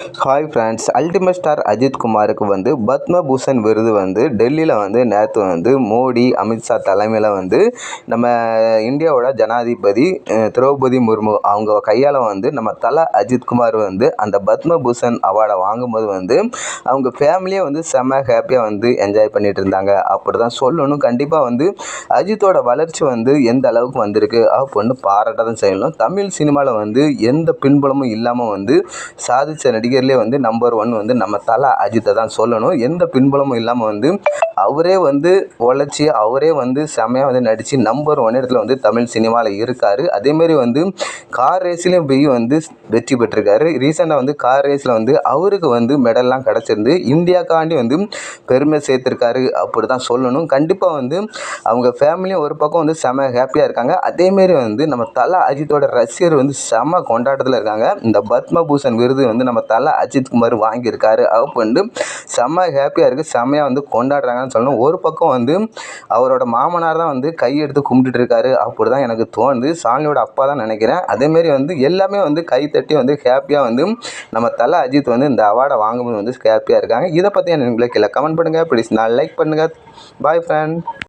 Hi friends ultimate star Ajith குமாருக்கு வந்து பத்மபூஷன் விருது வந்து டெல்லியில் வந்து நேற்று வந்து மோடி அமித்ஷா தலைமையில் வந்து நம்ம இந்தியாவோட ஜனாதிபதி திரௌபதி முர்மு அவங்க கையால் வந்து நம்ம தல அஜித் குமார் வந்து அந்த பத்மபூஷன் அவார்டை வாங்கும்போது வந்து அவங்க ஃபேமிலியே வந்து செம்ம ஹாப்பியாக வந்து என்ஜாய் பண்ணிட்டு இருந்தாங்க. அப்படி தான் சொல்லணும். கண்டிப்பாக வந்து அஜித்தோட வளர்ச்சி வந்து எந்த அளவுக்கு வந்திருக்கு அப்படின்னு பாராட்ட தான் செய்யணும். தமிழ் சினிமாவில் வந்து எந்த பின்புலமும் இல்லாமல் வந்து சாதிச்ச நடிகர்லேயே வந்து நம்பர் ஒன் வந்து நம்ம தலை அஜித்தை தான் சொல்லணும். எந்த பின்புலமும் இல்லாமல் வந்து அவரே வந்து உழைச்சி அவரே வந்து செம்மையாக வந்து நடித்து நம்பர் ஒன் இடத்துல வந்து தமிழ் சினிமாவில் இருக்கார். அதேமாரி வந்து கார் ரேஸ்லேயும் போய் வந்து வெற்றி பெற்றிருக்காரு. ரீசெண்டாக வந்து கார் ரேஸில் வந்து அவருக்கு வந்து மெடல்லாம் கிடச்சிருந்து இந்தியாக்காண்டி வந்து பெருமை சேர்த்துருக்காரு அப்படி தான் சொல்லணும். கண்டிப்பாக வந்து அவங்க ஃபேமிலியும் ஒரு பக்கம் வந்து செம ஹாப்பியாக இருக்காங்க. அதேமாரி வந்து நம்ம தல அஜித்தோட ரசிகர் வந்து செம கொண்டாட்டத்தில் இருக்காங்க. இந்த பத்மபூஷன் விருது வந்து நம்ம தல அஜித் குமார் வாங்கியிருக்காரு அப்படின்னு செம்ம ஹாப்பியாக இருக்குது செம்மையாக வந்து கொண்டாடுறாங்க. தான் சொல்லணும். ஒரு பக்கம் வந்து அவரோட மாமனார் தான் வந்து கையெடுத்து கும்பிட்டுட்டு இருக்காரு. அப்படி தான் எனக்கு தோணுது. சாலினியோட அப்பா தான் நினைக்கிறேன். அதேமாரி வந்து எல்லாமே வந்து கை தட்டி வந்து ஹாப்பியாக வந்து நம்ம தலை அஜித் வந்து இந்த அவார்டை வாங்கும்போது வந்து ஹாப்பியாக இருக்காங்க. இதை பற்றி எனக்கு கீழே கமெண்ட் பண்ணுங்கள் ப்ளீஸ் நான் லைக் பண்ணுங்கள் பாய் ஃப்ரெண்ட்